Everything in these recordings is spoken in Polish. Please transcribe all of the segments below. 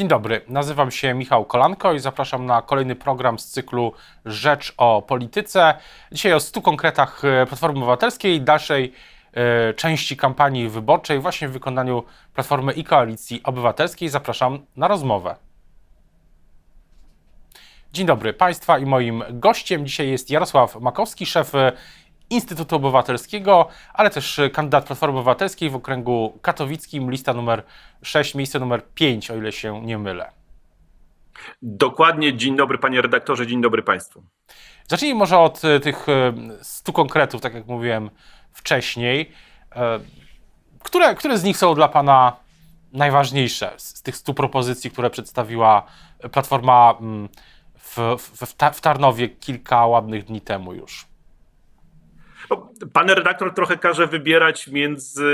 Dzień dobry, nazywam się Michał Kolanko i zapraszam na kolejny program z cyklu Rzecz o Polityce. Dzisiaj o 100 konkretach e, Platformy Obywatelskiej dalszej e, części kampanii wyborczej właśnie w wykonaniu Platformy i Koalicji Obywatelskiej. Zapraszam na rozmowę. Dzień dobry Państwa i moim gościem dzisiaj jest Jarosław Makowski, szef e, Instytutu Obywatelskiego, ale też e, kandydat Platformy Obywatelskiej w okręgu katowickim, lista numer 6, miejsce numer 5, o ile się nie mylę. Dokładnie. Dzień dobry panie redaktorze, dzień dobry państwu. Zacznijmy może od e, tych e, 100 konkretów, tak jak mówiłem wcześniej. E, Które, które z nich są dla Pana najważniejsze z tych 100 propozycji, które przedstawiła Platforma mm, w, w, w Tarnowie kilka ładnych dni temu już? No, Pan redaktor trochę każe wybierać między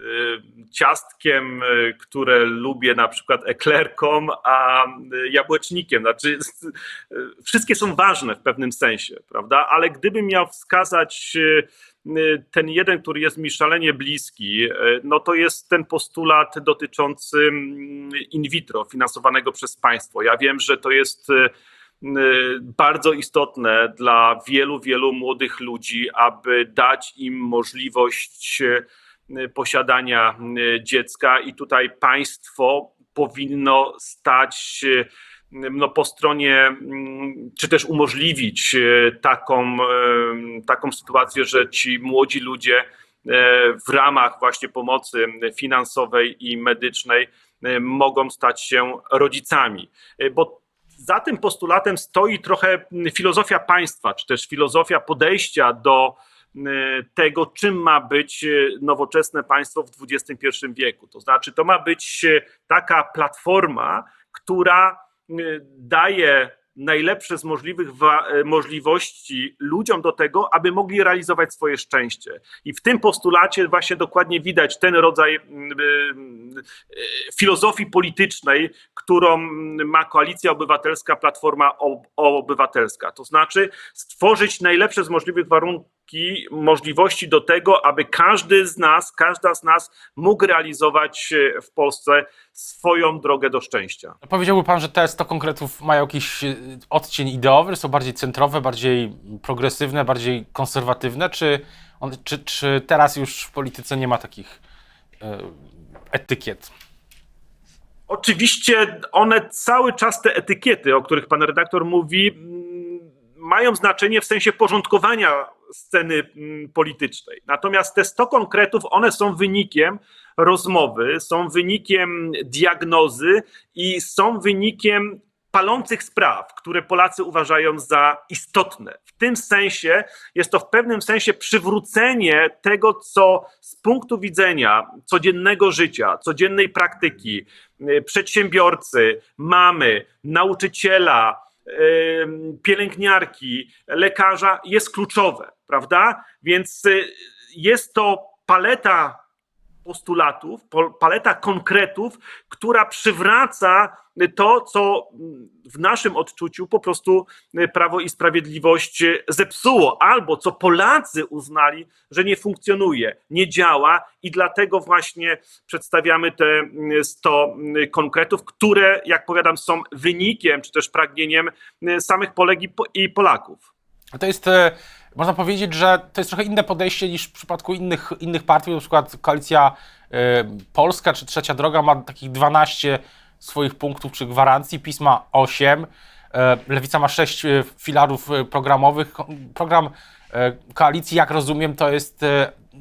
y, ciastkiem, y, które lubię, na przykład eklerką, a jabłecznikiem. Znaczy, wszystkie są ważne w pewnym sensie, prawda? Ale gdybym miał wskazać y, ten jeden, który jest mi szalenie bliski, no to jest ten postulat dotyczący mm, in vitro finansowanego przez państwo. Ja wiem, że to jest bardzo istotne dla wielu, wielu młodych ludzi, aby dać im możliwość y, posiadania y, dziecka, i tutaj państwo powinno stać no, po stronie, mm, czy też umożliwić y, taką, y, taką sytuację, że ci młodzi ludzie y, w ramach właśnie pomocy finansowej i medycznej y, mogą stać się rodzicami. Y, Bo za tym postulatem stoi trochę filozofia państwa, czy też filozofia podejścia do y, tego, czym ma być y, nowoczesne państwo w XXI wieku. To znaczy, to ma być y, taka platforma, która daje najlepsze z możliwych y, możliwości ludziom do tego, aby mogli realizować swoje szczęście. I w tym postulacie właśnie dokładnie widać ten rodzaj y, y, filozofii politycznej, którą ma Koalicja Obywatelska, Platforma Ob- Obywatelska. To znaczy stworzyć najlepsze z możliwych warunki, możliwości do tego, aby każdy z nas, każda z nas mógł realizować e, w Polsce swoją drogę do szczęścia. Powiedziałby Pan, że te 100 konkretów mają jakiś y, odcień ideowy, są bardziej centrowe, bardziej progresywne, bardziej konserwatywne, czy, on, czy, czy teraz już w polityce nie ma takich y, etykiet? Oczywiście one cały czas te etykiety, o których pan redaktor mówi, mm, mają znaczenie w sensie porządkowania sceny mm, politycznej. Natomiast te 100 konkretów, one są wynikiem rozmowy, są wynikiem diagnozy i są wynikiem palących spraw, które Polacy uważają za istotne. W tym sensie jest to w pewnym sensie przywrócenie tego, co z punktu widzenia codziennego życia, codziennej praktyki, y, przedsiębiorcy, mamy, nauczyciela, pielęgniarki, lekarza jest kluczowe, prawda? Więc y, jest to paleta postulatów, paleta konkretów, która przywraca to, co w naszym odczuciu po prostu Prawo i Sprawiedliwość zepsuło, albo co Polacy uznali, że nie funkcjonuje, nie działa i dlatego właśnie przedstawiamy te mm, 100 mm, konkretów, które, jak powiadam, są wynikiem czy też pragnieniem samych Polek i Po- i Polaków. To jest, e, można powiedzieć, że to jest trochę inne podejście niż w przypadku innych, innych partii, na przykład Koalicja e, Polska czy Trzecia Droga ma takich 12 swoich punktów czy gwarancji, PiS ma 8, e, Lewica ma 6 e, filarów e, programowych. Program koalicji, jak rozumiem, to jest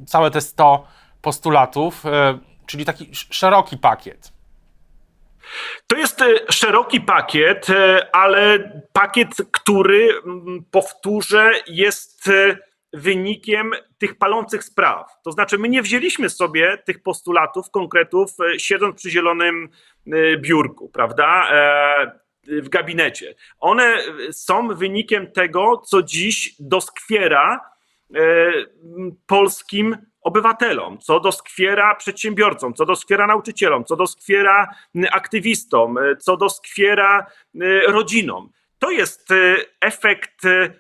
całe te 100 postulatów, czyli taki sz- szeroki pakiet. To jest e, szeroki pakiet, e, ale pakiet, który, mm, powtórzę, jest e, wynikiem tych palących spraw. To znaczy, my nie wzięliśmy sobie tych postulatów, konkretów, siedząc przy zielonym biurku, prawda? W gabinecie. One są wynikiem tego, co dziś doskwiera polskim obywatelom, co doskwiera przedsiębiorcom, co doskwiera nauczycielom, co doskwiera aktywistom, e, co doskwiera e, rodzinom. To jest e, efekt e,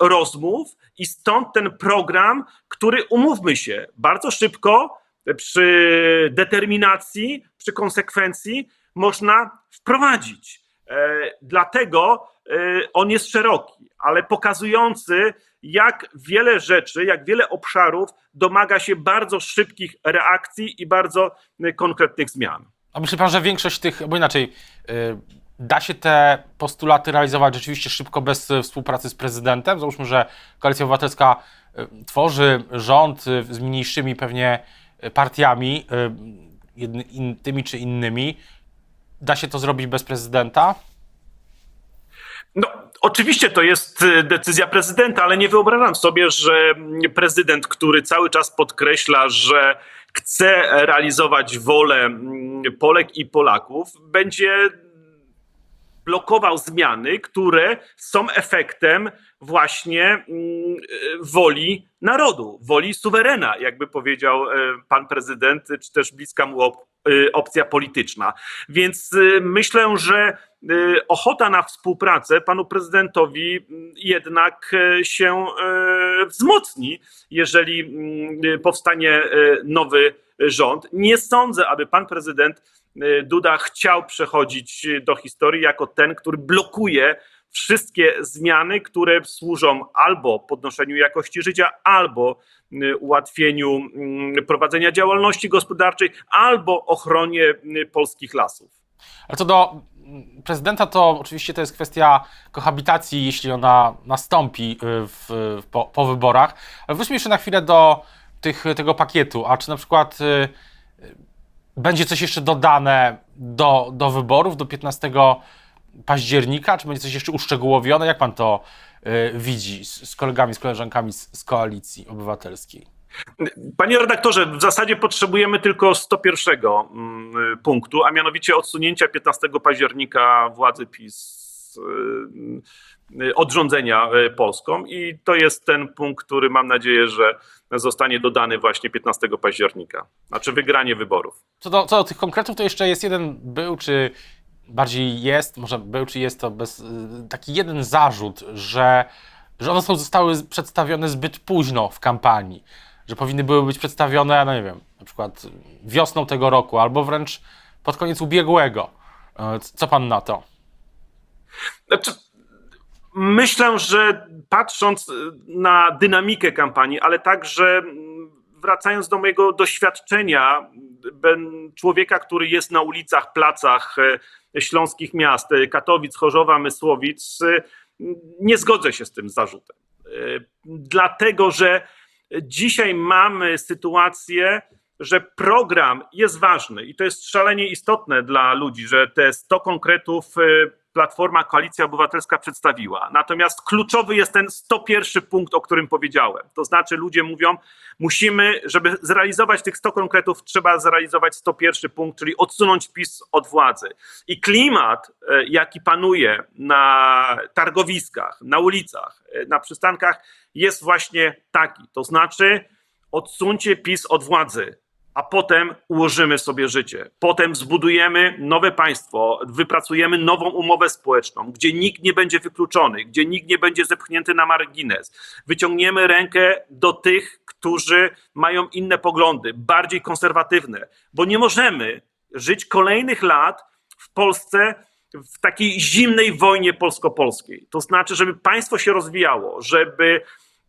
rozmów i stąd ten program, który umówmy się, bardzo szybko przy determinacji, przy konsekwencji można wprowadzić. E, Dlatego e, on jest szeroki, ale pokazujący, jak wiele rzeczy, jak wiele obszarów domaga się bardzo szybkich reakcji i bardzo e, konkretnych zmian. A myśli pan, że większość tych, bo inaczej, y, da się te postulaty realizować rzeczywiście szybko bez y, współpracy z prezydentem? Załóżmy, że Koalicja Obywatelska y, tworzy rząd y, z mniejszymi pewnie y, partiami, y, jedny, tymi czy innymi. Da się to zrobić bez prezydenta? No, oczywiście to jest y, decyzja prezydenta, ale nie wyobrażam sobie, że prezydent, który cały czas podkreśla, że chce realizować wolę mm, Polek i Polaków, będzie blokował zmiany, które są efektem właśnie mm, woli narodu, woli suwerena, jakby powiedział e, pan prezydent, czy też bliska mu opcja polityczna. Więc y, myślę, że y, ochota na współpracę panu prezydentowi jednak się wzmocni, jeżeli powstanie nowy rząd. Nie sądzę, aby pan prezydent Duda chciał przechodzić do historii jako ten, który blokuje wszystkie zmiany, które służą albo podnoszeniu jakości życia, albo y, ułatwieniu mm, prowadzenia działalności gospodarczej, albo ochronie y, polskich lasów. Ale co do mm, prezydenta, to oczywiście to jest kwestia kohabitacji, jeśli ona nastąpi y, w, po, po wyborach. Ale wróćmy jeszcze na chwilę do tych, tego pakietu. A czy na przykład będzie coś jeszcze dodane do, do wyborów, do 15 października? Czy będzie coś jeszcze uszczegółowione? Jak pan to y, widzi z, z kolegami, z koleżankami z, z koalicji obywatelskiej? Panie redaktorze, w zasadzie potrzebujemy tylko 101 mm, punktu, a mianowicie odsunięcia 15 października władzy PiS y, y, od rządzenia Polską i to jest ten punkt, który mam nadzieję, że zostanie dodany właśnie 15 października, znaczy wygranie wyborów. Co do, co do tych konkretów, to jeszcze jest jeden był, czy bardziej jest, może był, czy jest to bez, y, taki jeden zarzut, że, że one są, zostały przedstawione zbyt późno w kampanii, że powinny były być przedstawione, no nie wiem, na przykład wiosną tego roku, albo wręcz pod koniec ubiegłego. Y, Co pan na to? Znaczy, myślę, że patrząc na dynamikę kampanii, ale także mm, wracając do mojego doświadczenia, człowieka, który jest na ulicach, placach e, śląskich miast, e, Katowic, Chorzowa, Mysłowic, e, nie zgodzę się z tym zarzutem. Dlatego, że dzisiaj mamy sytuację, że program jest ważny i to jest szalenie istotne dla ludzi, że te 100 konkretów Platforma Koalicja Obywatelska przedstawiła. Natomiast kluczowy jest ten 101 punkt, o którym powiedziałem. To znaczy ludzie mówią, musimy, żeby zrealizować tych 100 konkretów, trzeba zrealizować 101 punkt, czyli odsunąć PiS od władzy. I klimat, e, jaki panuje na targowiskach, na ulicach, e, na przystankach jest właśnie taki. To znaczy odsuńcie PiS od władzy a potem ułożymy sobie życie. Potem zbudujemy nowe państwo, wypracujemy nową umowę społeczną, gdzie nikt nie będzie wykluczony, gdzie nikt nie będzie zepchnięty na margines. Wyciągniemy rękę do tych, którzy mają inne poglądy, bardziej konserwatywne, bo nie możemy żyć kolejnych lat w Polsce w takiej zimnej wojnie polsko-polskiej. To znaczy, żeby państwo się rozwijało, żeby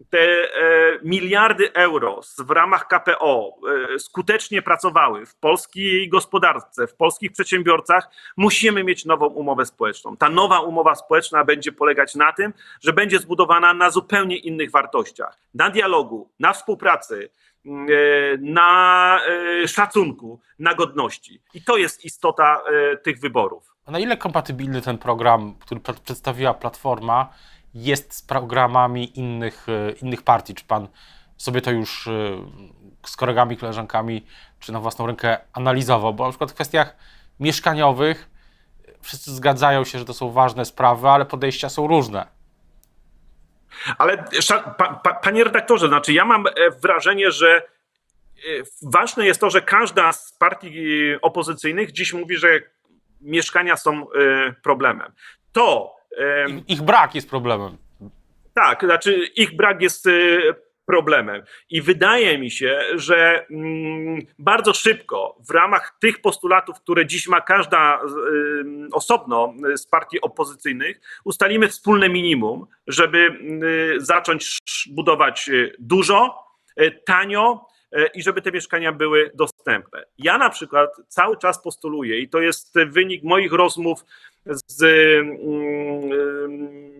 te e, miliardy euro w ramach KPO e, skutecznie pracowały w polskiej gospodarce, w polskich przedsiębiorcach, musimy mieć nową umowę społeczną. Ta nowa umowa społeczna będzie polegać na tym, że będzie zbudowana na zupełnie innych wartościach, na dialogu, na współpracy, mm, e, na szacunku, na godności. I to jest istota tych wyborów. A na ile kompatybilny ten program, który pr- przedstawiła Platforma, jest z programami innych, y, innych partii? Czy pan sobie to już y, z kolegami, koleżankami, czy na własną rękę analizował? Bo na przykład w kwestiach mieszkaniowych wszyscy zgadzają się, że to są ważne sprawy, ale podejścia są różne. Ale pa, pa, panie redaktorze, znaczy ja mam e, wrażenie, że e, ważne jest to, że każda z partii e, opozycyjnych dziś mówi, że mieszkania są e, problemem. To e, Ich, ich brak jest problemem. tak, znaczy ich brak jest e, problemem. I wydaje mi się, że mm, bardzo szybko w ramach tych postulatów, które dziś ma każda y, osobno z partii opozycyjnych, ustalimy wspólne minimum, żeby zacząć budować y, dużo, tanio i żeby te mieszkania były dostępne. Ja na przykład cały czas postuluję i to jest wynik moich rozmów z mm, y,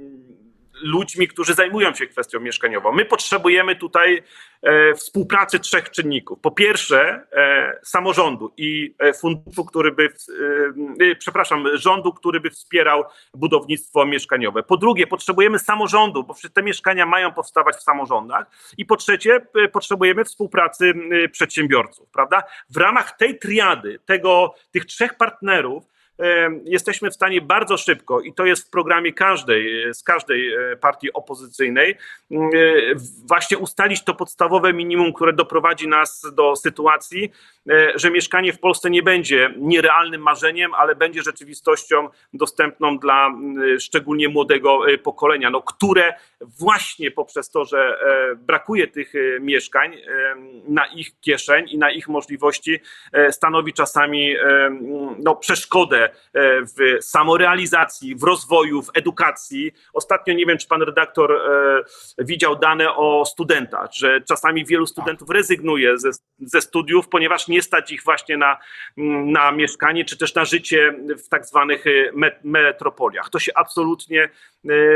ludźmi, którzy zajmują się kwestią mieszkaniową. My potrzebujemy tutaj e, współpracy trzech czynników. Po pierwsze, e, samorządu i e, funduszu, który by, e, przepraszam, rządu, który by wspierał budownictwo mieszkaniowe. Po drugie, potrzebujemy samorządu, bo te mieszkania mają powstawać w samorządach. I po trzecie, potrzebujemy współpracy e, przedsiębiorców, prawda? W ramach tej triady, tego, tych trzech partnerów, jesteśmy w stanie bardzo szybko, i to jest w programie każdej, e, z każdej e, partii opozycyjnej, e, właśnie ustalić to podstawowe minimum, które doprowadzi nas do sytuacji, że mieszkanie w Polsce nie będzie nierealnym marzeniem, ale będzie rzeczywistością dostępną dla szczególnie młodego pokolenia, no, które właśnie poprzez to, że brakuje tych mieszkań na ich kieszeń i na ich możliwości, stanowi czasami no, przeszkodę e, w samorealizacji, w rozwoju, w edukacji. Ostatnio nie wiem, czy pan redaktor e, widział dane o studentach, że czasami wielu studentów rezygnuje ze, ze studiów, ponieważ nie stać ich właśnie na, mm, na mieszkanie, czy też na życie w tak zwanych e, met- metropoliach. To się absolutnie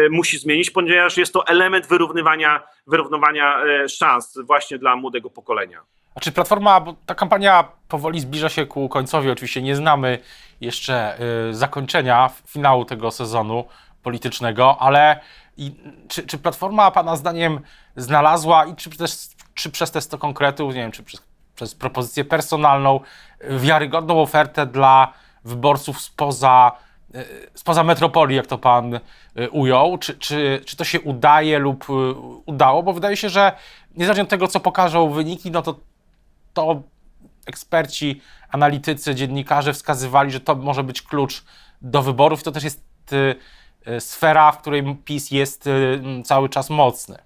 musi zmienić, ponieważ jest to element wyrównywania, wyrównywania szans właśnie dla młodego pokolenia. A czy Platforma, bo ta kampania powoli zbliża się ku końcowi, oczywiście nie znamy jeszcze y, zakończenia, finału tego sezonu politycznego, ale i, czy, czy Platforma Pana zdaniem znalazła i czy, też, czy przez te 100 konkretów, nie wiem, czy przez, przez propozycję personalną, y, wiarygodną ofertę dla wyborców spoza, y, spoza metropolii, jak to Pan y, ujął? Czy, czy, czy to się udaje lub udało? Bo wydaje się, że niezależnie od tego, co pokażą wyniki, no to to eksperci, analitycy, dziennikarze wskazywali, że to może być klucz do wyborów. To też jest y, y, sfera, w której PiS jest y, cały czas mocny.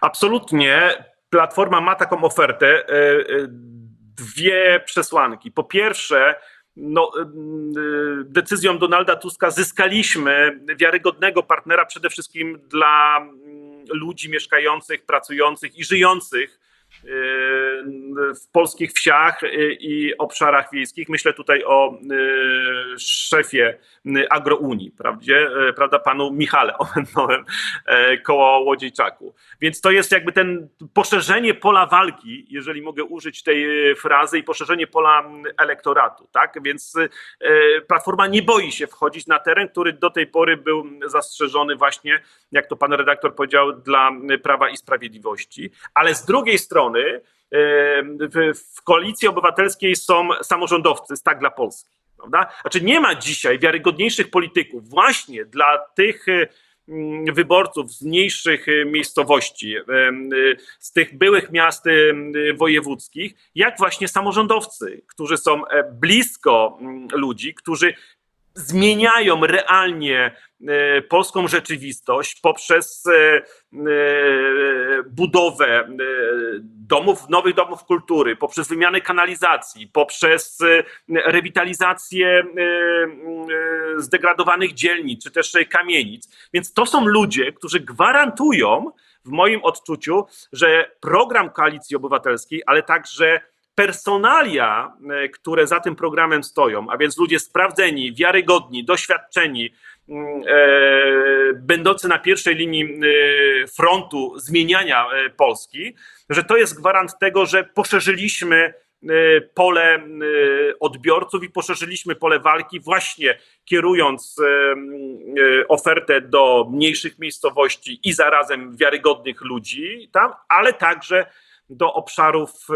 Absolutnie. Platforma ma taką ofertę. Dwie przesłanki. Po pierwsze, no, decyzją Donalda Tuska zyskaliśmy wiarygodnego partnera przede wszystkim dla mm, ludzi mieszkających, pracujących i żyjących w polskich wsiach i obszarach wiejskich. Myślę tutaj o e, szefie Agrounii, prawdzie, e, prawda, panu Michale Omenowym e, koło Łodziejczaku. Więc to jest jakby ten poszerzenie pola walki, jeżeli mogę użyć tej frazy, i poszerzenie pola elektoratu, tak? Więc Platforma nie boi się wchodzić na teren, który do tej pory był zastrzeżony właśnie, jak to pan redaktor powiedział, dla Prawa i Sprawiedliwości. Ale z drugiej strony e, w, koalicji obywatelskiej są samorządowcy Tak dla Polski. Prawda? Znaczy nie ma dzisiaj wiarygodniejszych polityków właśnie dla tych e, mm, wyborców z mniejszych e, miejscowości, z tych byłych miast wojewódzkich, jak właśnie samorządowcy, którzy są blisko ludzi, którzy zmieniają realnie e, polską rzeczywistość poprzez e, e, budowę domów, nowych domów kultury, poprzez wymianę kanalizacji, poprzez rewitalizację zdegradowanych dzielnic czy też kamienic. Więc to są ludzie, którzy gwarantują w moim odczuciu, że program Koalicji Obywatelskiej, ale także personalia, e, które za tym programem stoją, a więc ludzie sprawdzeni, wiarygodni, doświadczeni, mm, e, będący na pierwszej linii e, frontu zmieniania Polski, że to jest gwarant tego, że poszerzyliśmy pole odbiorców i poszerzyliśmy pole walki, właśnie kierując ofertę do mniejszych miejscowości i zarazem wiarygodnych ludzi tam, ale także do obszarów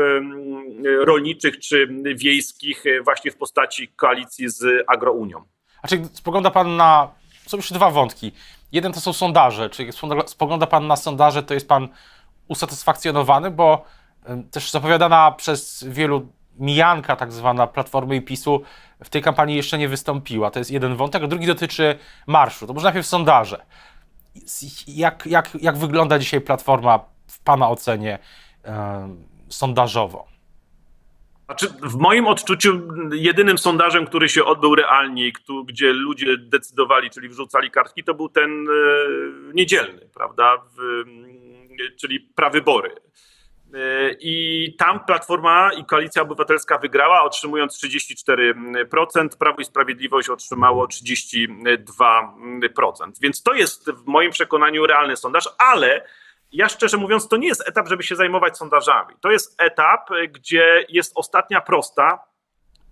rolniczych czy wiejskich, e, właśnie w postaci koalicji z Agrounią. A czy spogląda Pan na. Są jeszcze dwa wątki. Jeden to są sondaże. Czy jak spogląda- Pan na sondaże, to jest Pan usatysfakcjonowany, bo też zapowiadana przez wielu mijanka, tak zwana Platformy i PiSu, w tej kampanii jeszcze nie wystąpiła. To jest jeden wątek, a drugi dotyczy marszu. To może najpierw sondaże. Jak, jak, jak wygląda dzisiaj Platforma w Pana ocenie sondażowo? Znaczy, w moim odczuciu jedynym sondażem, który się odbył realnie, któ- gdzie ludzie decydowali, czyli wrzucali kartki, to był ten e, niedzielny, prawda? W, mm, czyli prawybory. E, I tam Platforma i Koalicja Obywatelska wygrała, otrzymując 34%, Prawo i Sprawiedliwość otrzymało 32%. Więc to jest w moim przekonaniu realny sondaż, ale ja szczerze mówiąc, to nie jest etap, żeby się zajmować sondażami. To jest etap, e, gdzie jest ostatnia prosta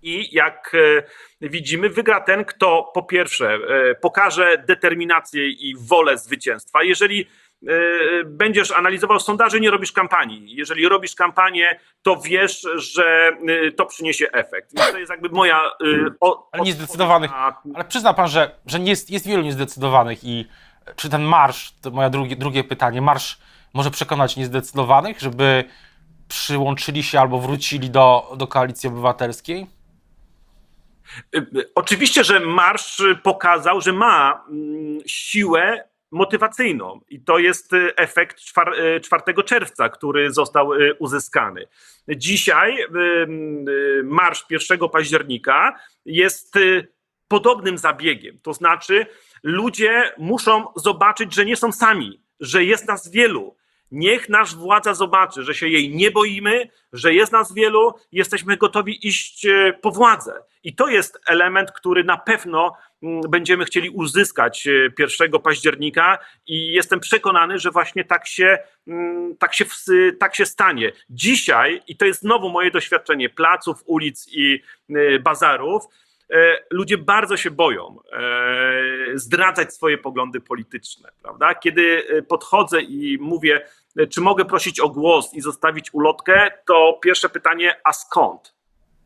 i jak e, widzimy, wygra ten, kto po pierwsze e, pokaże determinację i wolę zwycięstwa. Jeżeli będziesz analizował sondaże, nie robisz kampanii. Jeżeli robisz kampanię, to wiesz, że to przyniesie efekt. I to jest jakby moja. o- Ale niezdecydowanych. Ale przyzna pan, że, że jest, jest wielu niezdecydowanych i czy ten marsz, to moje drugie, pytanie, marsz może przekonać niezdecydowanych, żeby przyłączyli się albo wrócili do, do koalicji obywatelskiej? Y, Oczywiście, że marsz pokazał, że ma mm, siłę motywacyjną i to jest y, efekt czwar- y, 4 czerwca, który został y, uzyskany. Dzisiaj y, y, marsz 1 października jest y, podobnym zabiegiem, to znaczy ludzie muszą zobaczyć, że nie są sami, że jest nas wielu. Niech nasz władza zobaczy, że się jej nie boimy, że jest nas wielu, jesteśmy gotowi iść e, po władzę. I to jest element, który na pewno mm, będziemy chcieli uzyskać e, 1 października i jestem przekonany, że właśnie tak się, mm, tak się, tak się stanie. Dzisiaj, i to jest znowu moje doświadczenie placów, ulic i e, bazarów, e, ludzie bardzo się boją e, zdradzać swoje poglądy polityczne, prawda? Kiedy e, podchodzę i mówię, e, czy mogę prosić o głos i zostawić ulotkę, to pierwsze pytanie, a skąd?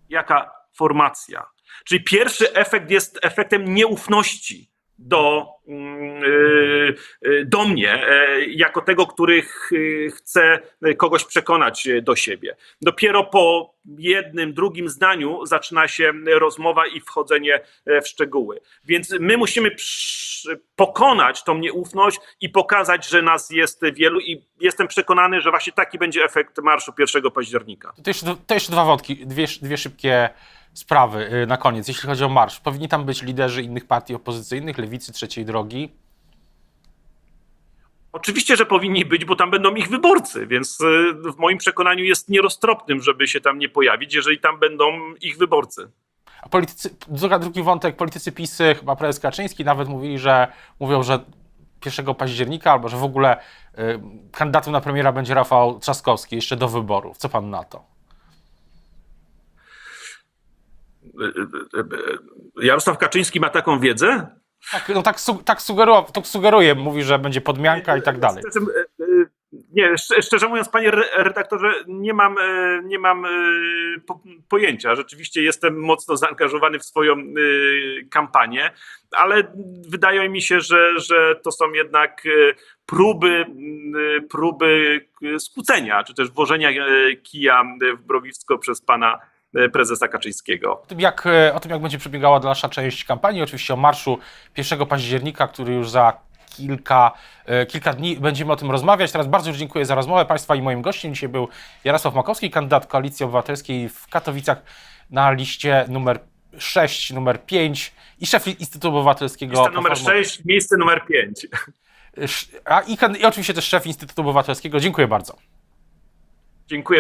Jaka formacja? Czyli pierwszy efekt jest efektem nieufności do, mm, y, do mnie, e, jako tego, który ch- chce kogoś przekonać do siebie. Dopiero po jednym, drugim zdaniu zaczyna się rozmowa i wchodzenie e, w szczegóły. Więc my musimy pokonać tą nieufność i pokazać, że nas jest wielu i jestem przekonany, że właśnie taki będzie efekt marszu 1 października. To jeszcze, to jeszcze dwa wątki, dwie, dwie szybkie sprawy y, na koniec. Jeśli chodzi o marsz, powinni tam być liderzy innych partii opozycyjnych, lewicy, trzeciej drogi. Oczywiście, że powinni być, bo tam będą ich wyborcy, więc y, w moim przekonaniu jest nieroztropnym, żeby się tam nie pojawić, jeżeli tam będą ich wyborcy. A politycy, drugi wątek, politycy PiSy, chyba prezes Kaczyński nawet mówili, że mówią, że 1 października albo że w ogóle y, kandydatem na premiera będzie Rafał Trzaskowski jeszcze do wyborów. Co pan na to? Y, y, y, Jarosław Kaczyński ma taką wiedzę? Tak, no tak, su- tak, sugeruje, tak sugeruje, mówi, że będzie podmianka i tak dalej. Y, y, Nie, szcz- szczerze mówiąc, panie re- redaktorze, nie mam, y, nie mam po- pojęcia. Rzeczywiście jestem mocno zaangażowany w swoją kampanię, ale wydaje mi się, że, że to są jednak próby, próby skłócenia, czy też włożenia kija w browisko przez pana prezesa Kaczyńskiego. O tym, jak, e, o tym, jak będzie przebiegała dalsza część kampanii, oczywiście o marszu 1 października, który już za kilka, e, kilka dni będziemy o tym rozmawiać. Teraz bardzo już dziękuję za rozmowę Państwa i moim gościem dzisiaj był Jarosław Makowski, kandydat Koalicji Obywatelskiej w Katowicach na liście numer 6, numer 5 i szef Instytutu Obywatelskiego. Lista numer Platformy- 6, miejsce numer 5. A, i, I oczywiście też szef Instytutu Obywatelskiego. Dziękuję bardzo. Dziękuję.